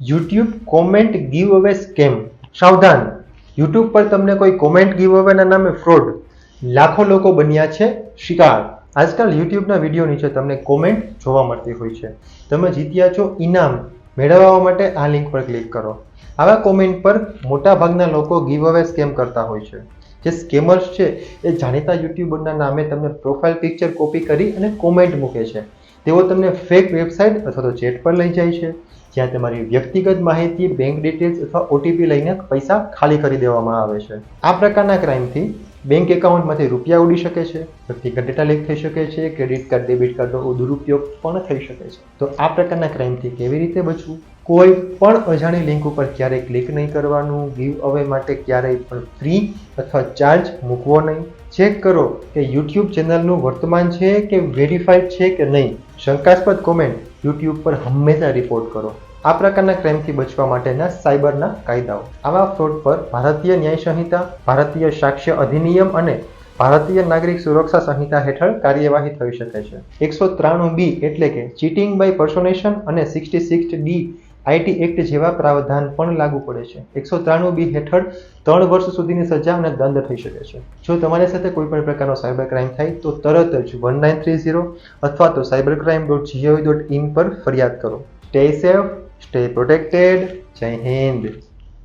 YouTube comment give અવે scam સાવધાન. YouTube પર તમને કોઈ કોમેન્ટ ગીવ અવેના નામે ફ્રોડ લાખો લોકો બન્યા છે, શિકાર. આજકાલ યુટ્યુબના વીડિયો નીચે તમને કોમેન્ટ જોવા મળતી હોય છે. તમે જીત્યા છો ઇનામ. મેળવવા માટે આ લિંક પર ક્લિક કરો. આવા કોમેન્ટ પર મોટાભાગના લોકો ગીવ અવે સ્કેમ કરતા હોય છે. જે સ્કેમર્સ છે, એ જાણીતા યુટ્યુબરના નામે તમને પ્રોફાઇલ પિક્ચર કોપી કરી અને કોમેન્ટ મૂકે છે. તેઓ તમને ફેક વેબસાઇટ અથવા તો ચેટ પર લઈ જાય છે, જ્યાં તમારી વ્યક્તિગત માહિતી બેંક ડિટેલ્સ અથવા ઓટીપી લઈને પૈસા ખાલી કરી દેવામાં આવે છે. આ પ્રકારના ક્રાઇમથી બેંક એકાઉન્ટમાંથી રૂપિયા ઉડી શકે છે, વ્યક્તિગત ડેટા લીક થઈ શકે છે, ક્રેડિટ કાર્ડ, ડેબિટ કાર્ડનો દુરુપયોગ પણ થઈ શકે છે. તો આ પ્રકારના ક્રાઇમથી કેવી રીતે બચવું? કોઈ પણ અજાણી લિંક ઉપર ક્યારેય ક્લિક નહીં કરવાનું, ગીવ અવે માટે ક્યારેય પણ ફ્રી અથવા ચાર્જ મૂકવો નહીં. ચેક કરો કે યુટ્યુબ ચેનલનું વર્તમાન છે કે વેરીફાઈડ છે કે નહીં. શંકાસ્પદ કોમેન્ટ યુટ્યુબ પર હંમેશા રિપોર્ટ કરો. આ પ્રકારના ક્રાઇમથી બચવા માટેના સાયબરના કાયદાઓ. આવા ફ્રોડ પર ભારતીય ન્યાય સંહિતા, ભારતીય સાક્ષ્ય અધિનિયમ અને ભારતીય નાગરિક સુરક્ષા સંહિતા હેઠળ કાર્યવાહી થઈ શકે છે. એકસો ત્રાણું બી એટલે કે ચીટિંગ બાય પર્સોનેશન અને sixty six D IT act જેવા પ્રાવધાન પણ લાગુ પડે છે. એકસો ત્રાણું બી હેઠળ ત્રણ વર્ષ સુધીની સજા અને દંડ થઈ શકે છે. જો તમારી સાથે કોઈ પણ પ્રકારનો સાયબર ક્રાઇમ થાય, તો તરત જ વન નાઇન થ્રી ઝીરો અથવા તો cyber crime dot gov dot in પર ફરિયાદ કરો. સ્ટે સેફ સ્ટે પ્રોટેક્ટેડ જય હિન્દ